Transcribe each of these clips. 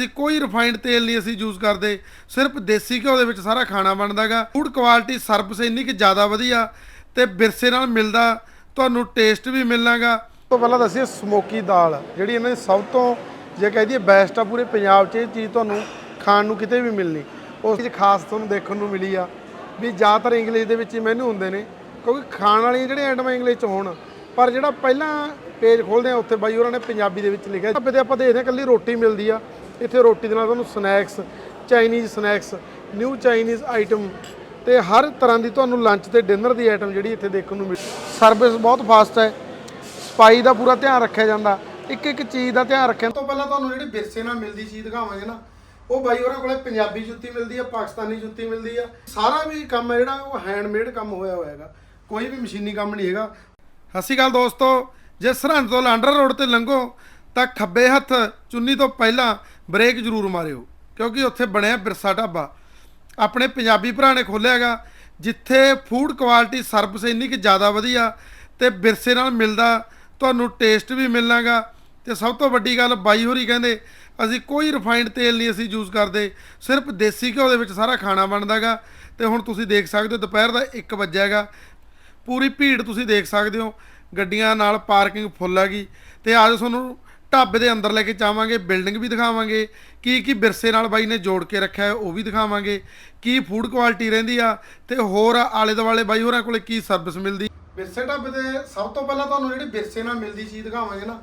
ਅਸੀਂ ਕੋਈ ਰਿਫਾਈਨਡ ਤੇਲ ਨਹੀਂ ਅਸੀਂ ਯੂਜ਼ ਕਰਦੇ। ਸਿਰਫ ਦੇਸੀ ਘਿਓ ਦੇ ਵਿੱਚ ਸਾਰਾ ਖਾਣਾ ਬਣਦਾਗਾ। ਫੂਡ ਕੁਆਲਿਟੀ ਸਰਵਿਸ ਇੰਨੀ ਕਿ ਜ਼ਿਆਦਾ ਵਧੀਆ ਤੇ ਵਿਰਸੇ ਨਾਲ ਮਿਲਦਾ, ਤੁਹਾਨੂੰ ਟੇਸਟ ਵੀ ਮਿਲਣਾਗਾ। ਤੋਂ ਪਹਿਲਾਂ ਦੱਸੀਏ ਸਮੋਕੀ ਦਾਲ, ਜਿਹੜੀ ਇਹਨਾਂ ਦੀ ਸਭ ਤੋਂ ਜੇ ਕਹਿ ਦਈਏ ਬੈਸਟ ਆ ਪੂਰੇ ਪੰਜਾਬ 'ਚ, ਇਹ ਚੀਜ਼ ਤੁਹਾਨੂੰ ਖਾਣ ਨੂੰ ਕਿਤੇ ਵੀ ਮਿਲਣੀ। ਉਸ ਚੀਜ਼ ਖਾਸ ਤੁਹਾਨੂੰ ਦੇਖਣ ਨੂੰ ਮਿਲੀ ਆ। ਵੀ ਜ਼ਿਆਦਾਤਰ ਇੰਗਲਿਸ਼ ਦੇ ਵਿੱਚ ਹੀ ਮੈਨੂ ਹੁੰਦੇ ਨੇ, ਕਿਉਂਕਿ ਖਾਣ ਵਾਲੀਆਂ ਜਿਹੜੀਆਂ ਆਈਟਮਾਂ ਇੰਗਲਿਸ਼ 'ਚ ਹੋਣ, ਪਰ ਜਿਹੜਾ ਪਹਿਲਾਂ ਪੇਜ ਖੋਲਦੇ ਆ, ਉੱਥੇ ਬਾਈ ਉਹਨਾਂ ਨੇ ਪੰਜਾਬੀ ਦੇ ਵਿੱਚ ਲਿਖਿਆ। ਢਾਬੇ ਤੇ ਆਪਾਂ ਦੇਖਦੇ ਹਾਂ, ਇਕੱਲੀ ਰੋਟੀ ਮਿਲਦੀ ਆ। ਇੱਥੇ ਰੋਟੀ ਦੇ ਨਾਲ ਤੁਹਾਨੂੰ snacks, Chinese snacks, new Chinese item ਤੇ ਹਰ ਤਰ੍ਹਾਂ ਦੀ ਤੁਹਾਨੂੰ ਲੰਚ ਤੇ ਡਿਨਰ ਦੀ ਆਈਟਮ ਜਿਹੜੀ ਇੱਥੇ ਦੇਖਣ ਨੂੰ ਮਿਲ ਸਰਵਿਸ ਬਹੁਤ ਫਾਸਟ ਹੈ। ਸਫ਼ਾਈ ਦਾ ਪੂਰਾ ਧਿਆਨ ਰੱਖਿਆ ਜਾਂਦਾ। ਇੱਕ ਇੱਕ ਚੀਜ਼ ਦਾ ਧਿਆਨ ਰੱਖਿਆ ਤੋਂ ਪਹਿਲਾਂ ਤੁਹਾਨੂੰ ਜਿਹੜੀ ਵਿਰਸੇ ਨਾਲ ਮਿਲਦੀ ਚੀਜ਼ ਦਿਖਾਵਾਂਗੇ ਨਾ, ਉਹ ਬਾਈ ਹੋਰਾਂ ਕੋਲੇ ਪੰਜਾਬੀ ਜੁੱਤੀ ਮਿਲਦੀ ਆ, ਪਾਕਿਸਤਾਨੀ ਜੁੱਤੀ ਮਿਲਦੀ ਆ। ਸਾਰਾ ਵੀ ਕੰਮ ਹੈ ਜਿਹੜਾ, ਉਹ ਹੈਂਡਮੇਡ ਕੰਮ ਹੋਇਆ ਹੋਇਆ ਹੈਗਾ। ਕੋਈ ਵੀ ਮਸ਼ੀਨੀ ਕੰਮ ਨਹੀਂ ਹੈਗਾ। ਸਤਿ ਸ਼੍ਰੀ ਅਕਾਲ ਦੋਸਤੋ, ਜੇ ਸਰਹੰਦ ਤੋਂ ਲਾਂਡਰ ਰੋਡ ਤੇ ਲੰਘੋ, ਤਾਂ ਖੱਬੇ ਹੱਥ ਚੁੰਨੀ ਤੋਂ ਪਹਿਲਾਂ ਬ੍ਰੇਕ ਜ਼ਰੂਰ ਮਾਰਿਓ, ਕਿਉਂਕਿ ਉੱਥੇ ਬਣਿਆ ਬਿਰਸਾ ਢਾਬਾ। ਆਪਣੇ ਪੰਜਾਬੀ ਭਰਾ ਨੇ ਖੋਲ੍ਹਿਆ ਹੈਗਾ, ਜਿੱਥੇ ਫੂਡ ਕੁਆਲਿਟੀ ਸਰਵਿਸ ਇੰਨੀ ਕਿ ਜ਼ਿਆਦਾ ਵਧੀਆ ਤੇ ਵਿਰਸੇ ਨਾਲ ਮਿਲਦਾ, ਤੁਹਾਨੂੰ ਟੇਸਟ ਵੀ ਮਿਲਣਾਗਾ। ਤੇ ਸਭ ਤੋਂ ਵੱਡੀ ਗੱਲ ਬਾਈ ਹੋਰੀ ਕਹਿੰਦੇ, ਅਸੀਂ ਕੋਈ ਰਿਫਾਈਨਡ ਤੇਲ ਨਹੀਂ ਅਸੀਂ ਯੂਜ਼ ਕਰਦੇ, ਸਿਰਫ ਦੇਸੀ ਘਿਓ ਦੇ ਵਿੱਚ ਸਾਰਾ ਖਾਣਾ ਬਣਦਾਗਾ। ਤੇ ਹੁਣ ਤੁਸੀਂ ਦੇਖ ਸਕਦੇ ਹੋ, ਦੁਪਹਿਰ ਦਾ 1 ਵਜੇ ਹੈਗਾ। ਪੂਰੀ ਭੀੜ ਤੁਸੀਂ ਦੇਖ ਸਕਦੇ ਹੋ, ਗੱਡੀਆਂ ਨਾਲ ਪਾਰਕਿੰਗ ਫੁੱਲ ਹੈਗੀ। ਤੇ ਅੱਜ ਤੁਹਾਨੂੰ ਢਾਬੇ ਦੇ ਅੰਦਰ ਲੈ ਕੇ ਜਾਵਾਂਗੇ, ਬਿਲਡਿੰਗ ਵੀ ਦਿਖਾਵਾਂਗੇ। ਕੀ ਕੀ ਵਿਰਸੇ ਨਾਲ ਬਾਈ ਨੇ ਜੋੜ ਕੇ ਰੱਖਿਆ ਹੈ, ਉਹ ਵੀ ਦਿਖਾਵਾਂਗੇ। ਕੀ ਫੂਡ ਕੁਆਲਿਟੀ ਰਹਿੰਦੀ ਆ ਤੇ ਹੋਰ ਆਲੇ ਦੁਆਲੇ ਬਾਈ ਹੋਰਾਂ ਕੋਲੇ ਕੀ ਸਰਵਿਸ ਮਿਲਦੀ? ਵਿਰਸੇ ਢਾਬੇ ਤੇ ਸਭ ਤੋਂ ਪਹਿਲਾਂ ਤੁਹਾਨੂੰ ਜਿਹੜੀ ਵਿਰਸੇ ਨਾਲ ਮਿਲਦੀ ਚੀਜ਼ ਦਿਖਾਵਾਂਗੇ ਨਾ,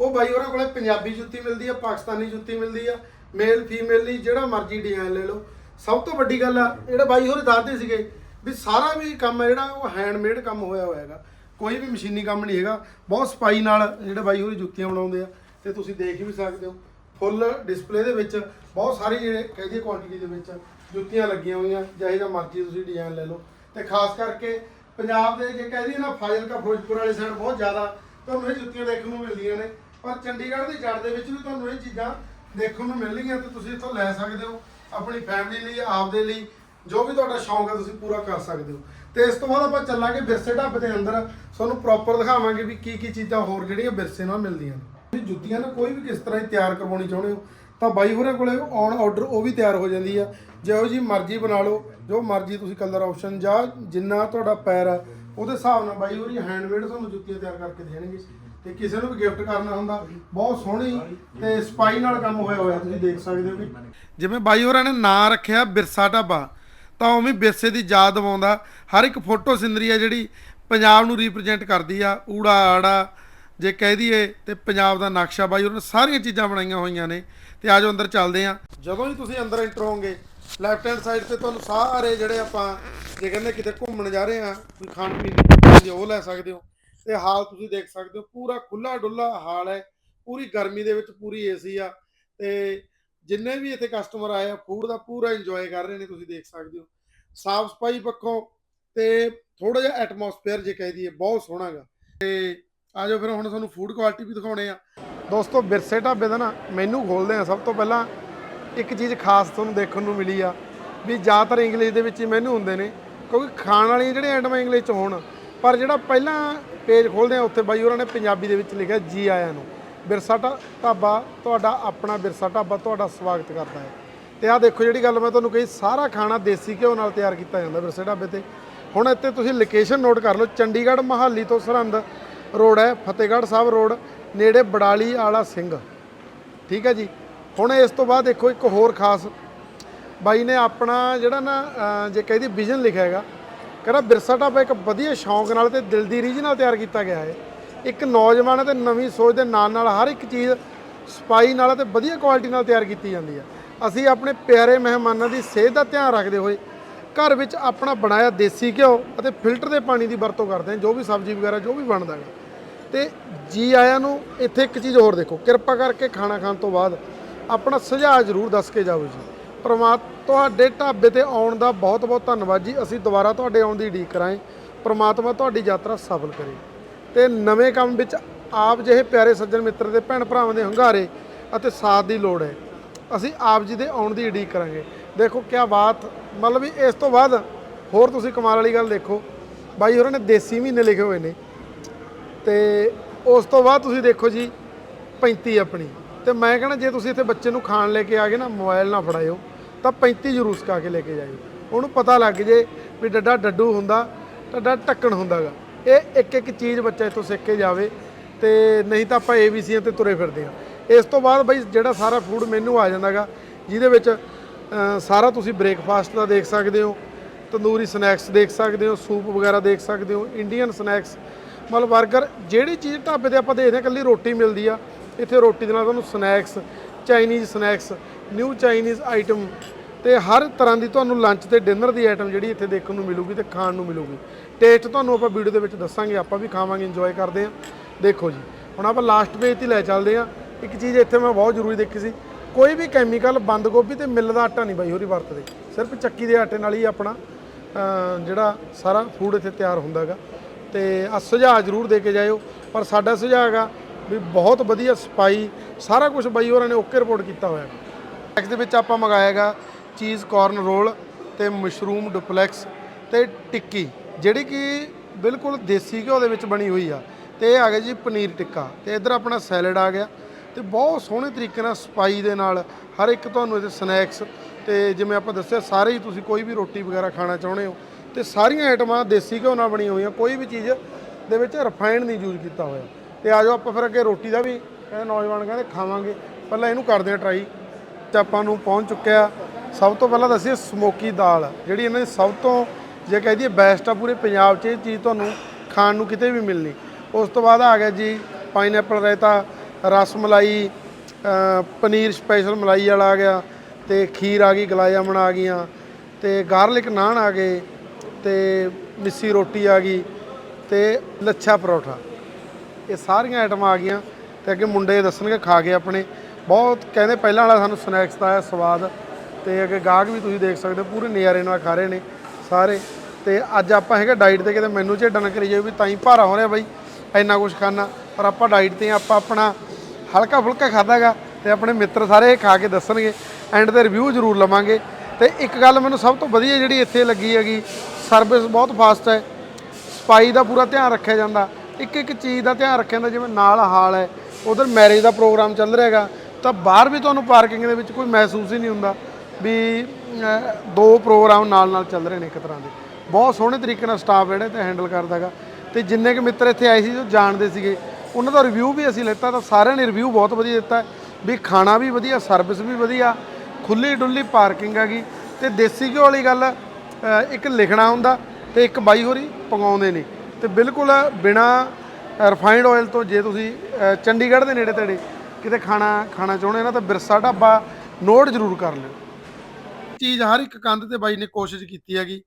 ਉਹ ਬਾਈ ਹੋਰਾਂ ਕੋਲੇ ਪੰਜਾਬੀ ਜੁੱਤੀ ਮਿਲਦੀ ਆ, ਪਾਕਿਸਤਾਨੀ ਜੁੱਤੀ ਮਿਲਦੀ ਆ ਮੇਲ ਫੀਮੇਲ ਲਈ ਜਿਹੜਾ ਮਰਜ਼ੀ ਡਿਜ਼ਾਈਨ ਲੈ ਲਓ। ਸਭ ਤੋਂ ਵੱਡੀ ਗੱਲ ਆ, ਜਿਹੜਾ ਬਾਈ ਹੋਰ ਦੱਸਦੇ ਸੀਗੇ ਵੀ ਸਾਰਾ ਵੀ ਕੰਮ ਹੈ ਜਿਹੜਾ, ਉਹ ਹੈਂਡਮੇਡ ਕੰਮ ਹੋਇਆ ਹੋਇਆ ਹੈਗਾ। ਕੋਈ ਵੀ ਮਸ਼ੀਨੀ ਕੰਮ ਨਹੀਂ ਹੈਗਾ। ਬਹੁਤ ਸਫ਼ਾਈ ਨਾਲ ਜਿਹੜੇ ਬਾਈ ਹੋਰੀ ਜੁੱਤੀਆਂ ਬਣਾਉਂਦੇ ਆ। ਤੇ ਤੁਸੀਂ ਦੇਖ ਵੀ ਸਕਦੇ ਹੋ। ਫੁੱਲ ਡਿਸਪਲੇ ਦੇ ਵਿੱਚ ਬਹੁਤ ਸਾਰੀ ਜਿਹੜੇ ਕਹਿੰਦੀ ਕੁਆਂਟੀਟੀ ਦੇ ਵਿੱਚ ਜੁੱਤੀਆਂ ਲੱਗੀਆਂ ਹੋਈਆਂ, ਜਿਹੇ ਜਿਹਾ ਮਰਜ਼ੀ ਤੁਸੀਂ ਡਿਜ਼ਾਈਨ ਲੈ ਲਓ। ਤੇ ਖਾਸ ਕਰਕੇ ਪੰਜਾਬ ਦੇ ਜੇ ਕਹਿੰਦੀ ਨਾ, ਫਾਜ਼ਿਲਕਾ, ਫਿਰੋਜ਼ਪੁਰ ਵਾਲੇ ਸਾਈਡ ਬਹੁਤ ਜ਼ਿਆਦਾ ਤੁਹਾਨੂੰ ਇਹ ਜੁੱਤੀਆਂ ਦੇਖਣ ਨੂੰ ਮਿਲਦੀਆਂ ਨੇ। ਪਰ ਚੰਡੀਗੜ੍ਹ ਦੀ ਜੜ ਦੇ ਵਿੱਚ ਵੀ ਤੁਹਾਨੂੰ ਇਹ ਚੀਜ਼ਾਂ ਦੇਖਣ ਨੂੰ ਮਿਲਣਗੀਆਂ ਤੇ ਤੁਸੀਂ ਇੱਥੋਂ ਲੈ ਸਕਦੇ ਹੋ ਆਪਣੀ ਫੈਮਿਲੀ ਲਈ, ਆਪਦੇ ਲਈ, ਜੋ ਵੀ ਤੁਹਾਡਾ ਸ਼ੌਂਕ ਹੈ ਤੁਸੀਂ ਪੂਰਾ ਕਰ ਸਕਦੇ ਹੋ। ਤੇ ਇਸ ਤੋਂ ਬਾਅਦ ਆਪਾਂ ਚੱਲਾਂਗੇ ਵਿਰਸੇ ਢਾਬੇ ਦੇ ਅੰਦਰ। ਤੁਹਾਨੂੰ ਪ੍ਰੋਪਰ ਦਿਖਾਵਾਂਗੇ ਵੀ ਕੀ ਕੀ ਚੀਜ਼ਾਂ ਹੋਰ ਜਿਹੜੀਆਂ ਵਿਰਸੇ ਨਾਲ ਮਿਲਦੀਆਂ ਨੇ। ਤੁਸੀਂ ਜੁੱਤੀਆਂ ਨੂੰ ਕੋਈ ਵੀ ਕਿਸ ਤਰ੍ਹਾਂ ਹੀ ਤਿਆਰ ਕਰਵਾਉਣੀ ਚਾਹੁੰਦੇ ਹੋ, ਤਾਂ ਬਾਈ ਹੋਰਾਂ ਕੋਲੇ ਔਨ ਆਰਡਰ ਉਹ ਵੀ ਤਿਆਰ ਹੋ ਜਾਂਦੀ ਆ। ਜਿਹੋ ਜੀ ਮਰਜ਼ੀ ਬਣਾ ਲਓ, ਜੋ ਮਰਜ਼ੀ ਤੁਸੀਂ ਕਲਰ ਆਪਸ਼ਨ ਜਾਂ ਜਿੰਨਾ ਤੁਹਾਡਾ ਪੈਰ ਆ, ਉਹਦੇ ਹਿਸਾਬ ਨਾਲ ਬਾਈ ਹੋਰੀ ਹੈਂਡਮੇਡ ਤੁਹਾਨੂੰ ਜੁੱਤੀਆਂ ਤਿਆਰ ਕਰਕੇ ਦੇਣਗੇ। ਤੇ ਕਿਸੇ ਨੂੰ ਵੀ ਗਿਫਟ ਕਰਨਾ ਹੁੰਦਾ, ਬਹੁਤ ਸੋਹਣੀ ਤੇ ਸਪਾਈ ਨਾਲ ਕੰਮ ਹੋਇਆ ਹੋਇਆ, ਤੁਸੀਂ ਦੇਖ ਸਕਦੇ ਹੋ ਵੀ ਜਿਵੇਂ ਬਾਈ ਹੋਰਾਂ ਨੇ ਨਾਂ ਰੱਖਿਆ ਬਿਰਸਾ ਢਾਬਾ, ਤਾਂ ਉਵੇਂ ਵਿਰਸੇ ਦੀ ਯਾਦ ਦਿਵਾਉਂਦਾ। ਹਰ ਇੱਕ ਫੋਟੋ ਸਿਨਰੀ ਆ ਜਿਹੜੀ ਪੰਜਾਬ ਨੂੰ ਰਿਪਰੈਜ਼ੈਂਟ ਕਰਦੀ ਆ ਊੜਾ ਆੜਾ ਜੇ ਕਹਿ ਦਈਏ ਤੇ ਪੰਜਾਬ ਦਾ ਨਕਸ਼ਾ ਬਾਈ ਹੋਰਾਂ ਸਾਰੀਆਂ ਚੀਜ਼ਾਂ ਬਣਾਈਆਂ ਹੋਈਆਂ ਨੇ ਤੇ ਆਜੋ ਅੰਦਰ ਚੱਲਦੇ ਆ। ਜਦੋਂ ਹੀ ਤੁਸੀਂ ਅੰਦਰ ਐਂਟਰ ਹੋਵੋਗੇ ਲੈਫਟ ਹੈਂਡ ਸਾਈਡ ਤੇ ਤੁਹਾਨੂੰ ਸਾਰੇ ਜਿਹੜੇ ਆਪਾਂ ਜੇ ਕਹਿੰਦੇ ਕਿਤੇ ਘੁੰਮਣ ਜਾ ਰਹੇ ਆ, ਕੋਈ ਖਾਣ ਪੀਣ ਦੀ ਉਹ ਲੈ ਸਕਦੇ ਹੋ। ਤੇ ਹਾਲ ਤੁਸੀਂ ਦੇਖ ਸਕਦੇ ਹੋ, ਪੂਰਾ ਖੁੱਲਾ ਡੁੱਲਾ ਹਾਲ ਹੈ। ਪੂਰੀ ਗਰਮੀ ਦੇ ਵਿੱਚ ਪੂਰੀ ਏਸੀ ਆ। ਤੇ ਜਿੰਨੇ ਵੀ ਇੱਥੇ ਕਸਟਮਰ ਆਏ ਆ ਫੂਡ ਦਾ ਪੂਰਾ ਇੰਜੋਏ ਕਰ ਰਹੇ ਨੇ, ਤੁਸੀਂ ਦੇਖ ਸਕਦੇ ਹੋ। ਸਾਫ਼ ਸਫ਼ਾਈ ਪੱਖੋਂ ਤੇ ਥੋੜਾ ਜਿਹਾ ਐਟਮੋਸਫੇਅਰ ਜੇ ਕਹਿ ਦਈਏ, ਬਹੁਤ ਸੋਹਣਾ ਗਾ। ਤੇ ਆਜੋ ਫਿਰ ਹੁਣ ਤੁਹਾਨੂੰ ਫੂਡ ਕੁਆਲਿਟੀ ਵੀ ਦਿਖਾਉਣੇ ਆ। ਦੋਸਤੋ, ਬਿਰਸੇ ਢਾਬੇ ਦਾ ਨਾ ਮੈਨੂ ਖੋਲਦੇ ਆ। ਸਭ ਤੋਂ ਪਹਿਲਾਂ ਇੱਕ ਚੀਜ਼ ਖਾਸ ਤੁਹਾਨੂੰ ਦੇਖਣ ਨੂੰ ਮਿਲੀ ਆ ਵੀ ਜ਼ਿਆਦਾਤਰ ਇੰਗਲਿਸ਼ ਦੇ ਵਿੱਚ ਹੀ ਮੈਨੂ ਹੁੰਦੇ ਨੇ, ਕਿਉਂਕਿ ਖਾਣ ਵਾਲੀਆਂ ਜਿਹੜੀਆਂ ਆਈਟਮਾਂ ਇੰਗਲਿਸ਼ 'ਚ ਹੋਣ, ਪਰ ਜਿਹੜਾ ਪਹਿਲਾਂ ਪੇਜ ਖੋਲਦੇ ਆ, ਉੱਥੇ ਬਾਈ ਉਹਨਾਂ ਨੇ ਪੰਜਾਬੀ ਦੇ ਵਿੱਚ ਲਿਖਿਆ ਜੀ ਆਇਆਂ ਨੂੰ। ਬਿਰਸਾ ਢਾ- ਢਾਬਾ, ਤੁਹਾਡਾ ਆਪਣਾ ਬਿਰਸਾ ਢਾਬਾ, ਤੁਹਾਡਾ ਸਵਾਗਤ ਕਰਦਾ ਹੈ। ਤੇ ਆਹ ਦੇਖੋ ਜਿਹੜੀ ਗੱਲ ਮੈਂ ਤੁਹਾਨੂੰ ਕਹੀ, ਸਾਰਾ ਖਾਣਾ ਦੇਸੀ ਘਿਓ ਨਾਲ ਤਿਆਰ ਕੀਤਾ ਜਾਂਦਾ ਬਿਰਸੇ ਢਾਬੇ ਤੇ। ਹੁਣ ਇੱਥੇ ਤੁਸੀਂ ਲੋਕੇਸ਼ਨ ਨੋਟ ਕਰ ਲਓ, ਚੰਡੀਗੜ੍ਹ ਮਹਾਲੀ ਤੋਂ ਸਰਹੰਦ ਰੋਡ ਹੈ, ਫਤਿਹਗੜ੍ਹ ਸਾਹਿਬ ਰੋਡ, ਨੇੜੇ ਬੜਾਲੀ ਆਲਾ ਸਿੰਘ। ਠੀਕ ਹੈ ਜੀ? ਹੁਣ ਇਸ ਤੋਂ ਬਾਅਦ ਦੇਖੋ ਇੱਕ ਹੋਰ ਖਾਸ। ਬਾਈ ਨੇ ਆਪਣਾ ਜਿਹੜਾ ਨਾ ਜੇ ਕਹਿੰਦੀ ਵਿਜ਼ਨ ਲਿਖਿਆ ਹੈਗਾ, ਕਹਿੰਦਾ ਬਿਰਸਾ ਢਾਬਾ ਇੱਕ ਵਧੀਆ ਸ਼ੌਂਕ ਨਾਲ ਤੇ ਦਿਲ ਦੀ ਰੀਝ ਨਾਲ ਤਿਆਰ ਕੀਤਾ ਗਿਆ ਹੈ। ਇੱਕ ਨੌਜਵਾਨ ਤੇ ਨਵੀਂ ਸੋਚ ਦੇ ਨਾਲ ਨਾਲ ਹਰ ਇੱਕ ਚੀਜ਼ ਸਪਾਈ ਨਾਲ ਤੇ ਵਧੀਆ ਕੁਆਲਿਟੀ ਨਾਲ ਤਿਆਰ ਕੀਤੀ ਜਾਂਦੀ ਹੈ। ਅਸੀਂ ਆਪਣੇ ਪਿਆਰੇ ਮਹਿਮਾਨਾਂ ਦੀ ਸਿਹਤ ਦਾ ਧਿਆਨ ਰੱਖਦੇ ਹੋਏ ਘਰ ਵਿੱਚ ਆਪਣਾ ਬਣਾਇਆ ਦੇਸੀ ਘਿਓ ਅਤੇ ਫਿਲਟਰ ਦੇ ਪਾਣੀ ਦੀ ਵਰਤੋਂ ਕਰਦੇ ਹਾਂ, ਜੋ ਵੀ ਸਬਜ਼ੀ ਵਗੈਰਾ, ਜੋ ਵੀ ਬਣਦਾ ਹੈ ਤੇ ਜੀ ਆਇਆਂ ਨੂੰ ਇੱਥੇ ਇੱਕ ਚੀਜ਼ ਹੋਰ ਦੇਖੋ, ਕਿਰਪਾ ਕਰਕੇ ਖਾਣਾ ਖਾਣ ਤੋਂ ਬਾਅਦ ਆਪਣਾ ਸੁਝਾਅ ਜ਼ਰੂਰ ਦੱਸ ਕੇ ਜਾਓ ਜੀ। ਪਰਮਾਤ, ਤੁਹਾਡੇ ਢਾਬੇ ਤੇ ਆਉਣ ਦਾ ਬਹੁਤ ਬਹੁਤ ਧੰਨਵਾਦ ਜੀ। ਅਸੀਂ ਦੁਬਾਰਾ ਤੁਹਾਡੇ ਆਉਣ ਦੀ ਉਡੀਕ ਕਰਾਂਗੇ। ਪਰਮਾਤਮਾ ਤੁਹਾਡੀ ਯਾਤਰਾ ਸਫਲ ਕਰੇ। ਤੇ ਨਵੇਂ ਕੰਮ ਵਿੱਚ ਆਪ ਜਿਹੇ ਪਿਆਰੇ ਸੱਜਣ ਮਿੱਤਰ ਦੇ ਭੈਣ ਭਰਾਵਾਂ ਦੇ ਹੰਗਾਰੇ ਅਤੇ ਸਾਥ ਦੀ ਲੋੜ ਹੈ। ਅਸੀਂ ਆਪ ਜੀ ਦੇ ਆਉਣ ਦੀ ਉਡੀਕ ਕਰਾਂਗੇ। ਦੇਖੋ ਕੀ ਬਾਤ, ਮਤਲਬ ਵੀ ਇਸ ਤੋਂ ਬਾਅਦ ਹੋਰ ਤੁਸੀਂ ਕਮਾਲ ਵਾਲੀ ਗੱਲ ਦੇਖੋ। ਬਾਈ ਹੋਰਾਂ ਨੇ ਦੇਸੀ ਮਹੀਨੇ ਲਿਖੇ ਹੋਏ ਨੇ। ਤੇ ਉਸ ਤੋਂ ਬਾਅਦ ਤੁਸੀਂ ਦੇਖੋ ਜੀ 35 ਆਪਣੀ। ਤੇ ਮੈਂ ਕਹਿੰਦਾ ਜੇ ਤੁਸੀਂ ਇੱਥੇ ਬੱਚੇ ਨੂੰ ਖਾਣ ਲੈ ਕੇ ਆ ਗਏ ਨਾ ਮੋਬਾਈਲ ਨਾ ਫੜਾਇਓ, ਤਾਂ 35 ਜ਼ਰੂਰ ਸਕਾ ਕੇ ਲੈ ਕੇ ਜਾਇਓ। ਉਹਨੂੰ ਪਤਾ ਲੱਗ ਜੇ ਵੀ ਡੱਡਾ ਡੱਡੂ ਹੁੰਦਾ, ਡੱਡਾ ਢੱਕਣ ਹੁੰਦਾਗਾ। ਇਹ ਇੱਕ ਇੱਕ ਚੀਜ਼ ਬੱਚਾ ਇੱਥੋਂ ਸਿੱਖ ਕੇ ਜਾਵੇ, ਤੇ ਨਹੀਂ ਤਾਂ ਆਪਾਂ ਏਬੀਸੀਆਂ ਤੇ ਤੁਰੇ ਫਿਰਦੇ ਹਾਂ ਇਸ ਤੋਂ ਬਾਅਦ ਬਈ ਜਿਹੜਾ ਸਾਰਾ ਫੂਡ ਮੈਨੂੰ ਆ ਜਾਂਦਾਗਾ, ਜਿਹਦੇ ਵਿੱਚ ਸਾਰਾ ਤੁਸੀਂ ਬ੍ਰੇਕਫਾਸਟ ਦਾ ਦੇਖ ਸਕਦੇ ਹੋ, ਤੰਦੂਰੀ ਸਨੈਕਸ ਦੇਖ ਸਕਦੇ ਹੋ, ਸੂਪ ਵਗੈਰਾ ਦੇਖ ਸਕਦੇ ਹੋ ਇੰਡੀਅਨ ਸਨੈਕਸ ਮਤਲਬ 버ਗਰ ਜਿਹੜੀ ਚੀਜ਼ ਢਾਬੇ ਤੇ ਆਪਾਂ ਦੇਖਦੇ ਹਾਂ, ਇਕੱਲੀ ਰੋਟੀ ਮਿਲਦੀ ਆ, ਇੱਥੇ ਰੋਟੀ ਦੇ ਨਾਲ ਤੁਹਾਨੂੰ snacks Chinese snacks new Chinese item ਤੇ ਹਰ ਤਰ੍ਹਾਂ ਦੀ ਤੁਹਾਨੂੰ ਲੰਚ ਤੇ ਡਿਨਰ ਦੀ ਆਈਟਮ ਜਿਹੜੀ ਇੱਥੇ ਦੇਖਣ ਨੂੰ ਮਿਲੂਗੀ ਤੇ ਖਾਣ ਨੂੰ ਮਿਲੂਗੀ। ਟੇਸਟ ਤੁਹਾਨੂੰ ਆਪਾਂ ਵੀਡੀਓ ਦੇ ਵਿੱਚ ਦੱਸਾਂਗੇ, ਆਪਾਂ ਵੀ ਖਾਵਾਂਗੇ ਇੰਜੋਏ ਕਰਦੇ ਹਾਂ। ਦੇਖੋ ਜੀ, ਹੁਣ ਆਪਾਂ ਲਾਸਟ ਪੇਜ ਤੇ ਲੈ ਚੱਲਦੇ ਹਾਂ। ਇੱਕ ਚੀਜ਼ ਇੱਥੇ ਮੈਂ ਬਹੁਤ ਜ਼ਰੂਰੀ ਦੇਖੀ ਸੀ ਕੋਈ ਵੀ ਕੈਮੀਕਲ ਬੰਦ ਗੋਭੀ ਤੇ ਮਿੱਲ ਦਾ ਆਟਾ ਨਹੀਂ ਬਾਈ ਹੋਰੀ ਵਰਤਦੇ। ਸਿਰਫ ਚੱਕੀ ਦੇ ਆਟੇ ਨਾਲ ਹੀ ਆਪਣਾ ਜਿਹੜਾ ਸਾਰਾ ਫੂਡ ਇੱਥੇ ਤਿਆਰ ਹੁੰਦਾਗਾ ਤੇ ਆ ਸੁਝਾਅ ਜ਼ਰੂਰ ਦੇ ਕੇ ਜਾਇਓ। ਪਰ ਸਾਡਾ ਸੁਝਾਅ ਹੈਗਾ ਵੀ ਬਹੁਤ ਵਧੀਆ ਸਪਾਈ, ਸਾਰਾ ਕੁਝ ਬਾਈ ਹੋਰਾਂ ਨੇ ਓਕੇ ਰਿਪੋਰਟ ਕੀਤਾ ਹੋਇਆ ਹੈ ਦੇ ਵਿੱਚ ਆਪਾਂ ਮੰਗਾਇਆਗਾ ਚੀਜ਼ ਕਾਰਨ ਰੋਲ ਤੇ ਮਸ਼ਰੂਮ ਡੁਪਲੈਕਸ ਤੇ ਟਿੱਕੀ, ਜਿਹੜੀ ਕਿ ਬਿਲਕੁਲ ਦੇਸੀ ਘਿਓ ਦੇ ਵਿੱਚ ਬਣੀ ਹੋਈ ਆ। ਤੇ ਇਹ ਆ ਗਿਆ ਜੀ ਪਨੀਰ ਟਿੱਕਾ। ਤੇ ਇੱਧਰ ਆਪਣਾ ਸੈਲਡ ਆ ਗਿਆ। ਤੇ ਬਹੁਤ ਸੋਹਣੇ ਤਰੀਕੇ ਨਾਲ ਸਪਾਈ ਦੇ ਨਾਲ ਹਰ ਇੱਕ ਤੁਹਾਨੂੰ ਇਹਦੇ ਸਨੈਕਸ ਤੇ ਜਿਵੇਂ ਆਪਾਂ ਦੱਸਿਆ, ਸਾਰੇ ਹੀ ਤੁਸੀਂ ਕੋਈ ਵੀ ਰੋਟੀ ਵਗੈਰਾ ਖਾਣਾ ਚਾਹੁੰਦੇ ਹੋ ਤੇ ਸਾਰੀਆਂ ਆਈਟਮਾਂ ਦੇਸੀ ਘਿਓ ਨਾਲ ਬਣੀਆਂ ਹੋਈਆਂ, ਕੋਈ ਵੀ ਚੀਜ਼ ਦੇ ਵਿੱਚ ਰਿਫਾਈਨਡ ਨਹੀਂ ਯੂਜ਼ ਕੀਤਾ ਹੋਇਆ। ਤੇ ਆਜੋ ਆਪਾਂ ਫਿਰ ਅੱਗੇ ਰੋਟੀ ਦਾ ਵੀ, ਕਹਿੰਦੇ ਨੌਜਵਾਨ ਕਹਿੰਦੇ ਖਾਵਾਂਗੇ। ਪਹਿਲਾਂ ਇਹਨੂੰ ਕਰਦੇ ਆ ਟਰਾਈ ਤੇ ਆਪਾਂ ਨੂੰ ਪਹੁੰਚ ਚੁੱਕਿਆ ਸਭ ਤੋਂ ਪਹਿਲਾਂ ਦੱਸੀਏ ਸਮੋਕੀ ਦਾਲ, ਜਿਹੜੀ ਇਹਨਾਂ ਦੀ ਸਭ ਤੋਂ ਜੇ ਕਹਿ ਦਈਏ ਬੈਸਟ ਆ ਪੂਰੇ ਪੰਜਾਬ 'ਚ ਇਹ ਚੀਜ਼ ਤੁਹਾਨੂੰ ਖਾਣ ਨੂੰ ਕਿਤੇ ਵੀ ਮਿਲਣੀ। ਉਸ ਤੋਂ ਬਾਅਦ ਆ ਗਿਆ ਜੀ ਪਾਈਨਐਪਲ ਰਾਇਤਾ ਰਸ ਮਲਾਈ ਪਨੀਰ ਸਪੈਸ਼ਲ ਮਲਾਈ ਵਾਲਾ ਆ ਗਿਆ ਤੇ ਖੀਰ ਆ ਗਈ ਗੁਲਾਬ ਜਾਮਣ ਆ ਗਈਆਂ ਤੇ ਗਾਰਲਿਕ ਨਾਨ ਆ ਗਏ ਤੇ ਮਿੱਸੀ ਰੋਟੀ ਆ ਗਈ ਤੇ ਲੱਛਾ ਪਰੌਠਾ। ਇਹ ਸਾਰੀਆਂ ਆਈਟਮਾਂ ਆ ਗਈਆਂ ਤੇ ਅੱਗੇ ਮੁੰਡੇ ਦੱਸਣਗੇ, ਖਾ ਕੇ ਆਪਣੇ। ਬਹੁਤ ਕਹਿੰਦੇ ਪਹਿਲਾਂ ਵਾਲਾ ਸਾਨੂੰ ਸਨੈਕਸ ਦਾ ਆਇਆ ਸਵਾਦ ਤੇ ਅੱਗੇ ਗਾਹਕ ਵੀ ਤੁਸੀਂ ਦੇਖ ਸਕਦੇ ਹੋ, ਪੂਰੇ ਨਜ਼ਾਰੇ ਨਾਲ ਖਾ ਰਹੇ ਨੇ ਸਾਰੇ। ਤੇ ਅੱਜ ਆਪਾਂ ਹੈਗਾ ਡਾਈਟ ਤੇ, ਕਿਤੇ ਮੈਨੂੰ ਝੇਡਾ ਨਾ ਕਰੀ ਜਾਵੇ ਵੀ ਤਾਂ ਹੀ ਭਾਰਾ ਹੋ ਰਿਹਾ ਬਾਈ, ਇੰਨਾ ਕੁਝ ਖਾਣਾ। ਪਰ ਆਪਾਂ ਡਾਈਟ ਤੇ ਆਪਾਂ ਆਪਣਾ ਹਲਕਾ ਫੁਲਕਾ ਖਾਦਾਗਾ ਤੇ ਆਪਣੇ ਮਿੱਤਰ ਸਾਰੇ ਖਾ ਕੇ ਦੱਸਣਗੇ ਐਂਡ ਤੇ ਰਿਵਿਊ ਜ਼ਰੂਰ ਲਵਾਂਗੇ। ਤੇ ਇੱਕ ਗੱਲ ਮੈਨੂੰ ਸਭ ਤੋਂ ਵਧੀਆ ਜਿਹੜੀ ਇੱਥੇ ਲੱਗੀ ਹੈਗੀ ਸਰਵਿਸ ਬਹੁਤ ਫਾਸਟ ਹੈ, ਸਫ਼ਾਈ ਦਾ ਪੂਰਾ ਧਿਆਨ ਰੱਖਿਆ ਜਾਂਦਾ। ਇੱਕ ਇੱਕ ਚੀਜ਼ ਦਾ ਧਿਆਨ ਰੱਖਿਆ ਜਾਂਦਾ, ਜਿਵੇਂ ਨਾਲ ਹਾਲ ਹੈ, ਉਧਰ ਮੈਰਿਜ ਦਾ ਪ੍ਰੋਗਰਾਮ ਚੱਲ ਰਿਹਾ ਹੈਗਾ, ਤਾਂ ਬਾਹਰ ਵੀ ਤੁਹਾਨੂੰ ਪਾਰਕਿੰਗ ਦੇ ਵਿੱਚ ਕੋਈ ਮਹਿਸੂਸ ਹੀ ਨਹੀਂ ਹੁੰਦਾ ਵੀ ਦੋ ਪ੍ਰੋਗਰਾਮ ਨਾਲ ਨਾਲ ਚੱਲ ਰਹੇ ਨੇ ਇੱਕ ਤਰ੍ਹਾਂ ਦੇ। ਬਹੁਤ ਸੋਹਣੇ ਤਰੀਕੇ ਨਾਲ ਸਟਾਫ ਜਿਹੜੇ ਤੇ ਹੈਂਡਲ ਕਰਦਾਗਾ ਤੇ ਜਿੰਨੇ ਕੁ ਮਿੱਤਰ ਇੱਥੇ ਆਏ ਸੀ ਉਹ ਜਾਣਦੇ ਸੀਗੇ ਉਹਨਾਂ ਦਾ ਰਿਵਿਊ ਵੀ ਅਸੀਂ ਲਿੱਤਾ ਤਾਂ ਸਾਰਿਆਂ ਨੇ ਰਿਵਿਊ ਬਹੁਤ ਵਧੀਆ ਦਿੱਤਾ ਵੀ ਖਾਣਾ ਵੀ ਵਧੀਆ ਸਰਵਿਸ ਵੀ ਵਧੀਆ ਖੁੱਲੀ ਡੁੱਲੀ ਪਾਰਕਿੰਗ ਹੈਗੀ ਤੇ ਦੇਸੀ ਘਿਓ ਵਾਲੀ ਗੱਲ ਇੱਕ ਲਿਖਣਾ ਹੁੰਦਾ ਤੇ ਇੱਕ ਬਾਈ ਹੋਰੀ ਪਕਾਉਂਦੇ ਨੇ ਤੇ ਬਿਲਕੁਲ ਬਿਨਾ ਰਿਫਾਈਨਡ ਆਇਲ ਤੋਂ ਜੇ ਤੁਸੀਂ ਚੰਡੀਗੜ੍ਹ ਦੇ ਨੇੜੇ ਤੇੜੇ ਕਿਤੇ ਖਾਣਾ ਖਾਣਾ ਚਾਹੁੰਦੇ ਨਾ ਤਾਂ ਬਿਰਸਾ ਢਾਬਾ ਨੋਟ ਜ਼ਰੂਰ ਕਰ ਲਿਓ। ਚੀਜ਼ ਹਰ ਇੱਕ ਕੰਧ ਤੇ ਬਾਈ ਨੇ ਕੋਸ਼ਿਸ਼ ਕੀਤੀ ਹੈਗੀ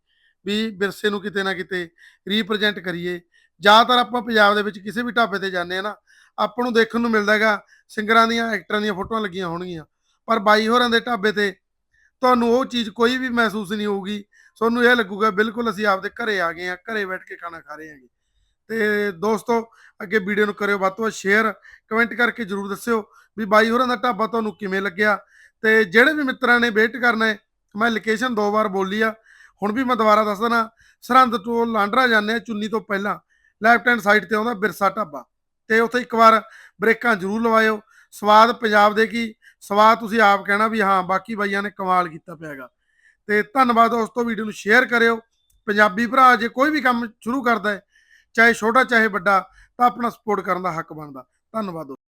ਵੀ ਵਿਰਸੇ ਨੂੰ ਕਿਤੇ ਨਾ ਕਿਤੇ ਰੀਪ੍ਰੈਜ਼ੈਂਟ ਕਰੀਏ ਜ਼ਿਆਦਾਤਰ ਆਪਾਂ ਪੰਜਾਬ ਦੇ ਵਿੱਚ ਕਿਸੇ ਵੀ ਢਾਬੇ ਤੇ ਜਾਂਦੇ ਆ ਨਾ, ਆਪਾਂ ਨੂੰ ਦੇਖਣ ਨੂੰ ਮਿਲਦਾ ਹੈਗਾ, ਸਿੰਗਰਾਂ ਦੀਆਂ, ਐਕਟਰਾਂ ਦੀਆਂ ਫੋਟੋਆਂ ਲੱਗੀਆਂ ਹੋਣਗੀਆਂ। ਪਰ ਬਾਈ ਹੋਰਾਂ ਦੇ ਢਾਬੇ ਤੇ ਤੁਹਾਨੂੰ ਉਹ ਚੀਜ਼ ਕੋਈ ਵੀ ਮਹਿਸੂਸ ਨਹੀਂ ਹੋਊਗੀ। ਤੁਹਾਨੂੰ ਇਹ ਲੱਗੂਗਾ, ਬਿਲਕੁਲ ਅਸੀਂ ਆਪਦੇ ਘਰੇ ਆ ਗਏ ਆ ਘਰੇ ਬੈਠ ਕੇ ਖਾਣਾ ਖਾ ਰਹੇ ਹਾਂਗੇ। ਤੇ ਦੋਸਤੋ, ਅੱਗੇ ਵੀਡੀਓ ਨੂੰ ਕਰਿਓ, ਵੱਧ ਤੋਂ ਵੱਧ ਸ਼ੇਅਰ ਕਮੈਂਟ ਕਰਕੇ ਜਰੂਰ ਦੱਸਿਓ ਵੀ ਬਾਈ ਹੋਰਾਂ ਦਾ ਢਾਬਾ ਤੁਹਾਨੂੰ ਕਿਵੇਂ ਲੱਗਿਆ। ਤੇ ਜਿਹੜੇ ਵੀ ਮਿੱਤਰਾਂ ਨੇ ਵੇਟ ਕਰਨਾ ਹੈ, ਮੈਂ ਲੋਕੇਸ਼ਨ ਦੋ ਵਾਰ ਬੋਲੀ ਆ, ਹੁਣ ਵੀ ਮੈਂ ਦੁਬਾਰਾ ਦੱਸ ਦਣਾ ਸਰਹੰਦ ਤੋਂ ਲਾਂਡਰਾ ਜਾਂਦੇ ਆ ਚੁੰਨੀ ਤੋਂ ਪਹਿਲਾਂ। ਲੈਫਟ ਹੈਂਡ ਸਾਈਡ ਤੇ ਆਉਂਦਾ ਬਿਰਸਾ ਢਾਬਾ। ਤੇ ਉੱਥੇ ਇੱਕ ਵਾਰ ਬ੍ਰੇਕਾਂ ਜ਼ਰੂਰ ਲਵਾਇਓ। ਸਵਾਦ ਪੰਜਾਬ ਦੇ ਕੀ? ਸਵਾਦ ਤੁਸੀਂ ਆਪ ਕਹਿਣਾ ਵੀ ਹਾਂ, ਬਾਕੀ ਬਾਈਆਂ ਨੇ ਕਮਾਲ ਕੀਤਾ ਪਿਆਗਾ ਤੇ ਧੰਨਵਾਦ ਦੋਸਤੋ, ਵੀਡੀਓ ਨੂੰ ਸ਼ੇਅਰ ਕਰਿਓ। ਪੰਜਾਬੀ ਭਰਾ ਜੇ ਕੋਈ ਵੀ ਕੰਮ ਸ਼ੁਰੂ ਕਰਦਾ ਹੈ, ਚਾਹੇ ਛੋਟਾ, ਚਾਹੇ ਵੱਡਾ, ਤਾਂ ਆਪਣਾ ਸਪੋਰਟ ਕਰਨ ਦਾ ਹੱਕ ਬਣਦਾ। ਧੰਨਵਾਦ ਦੋਸਤੋ।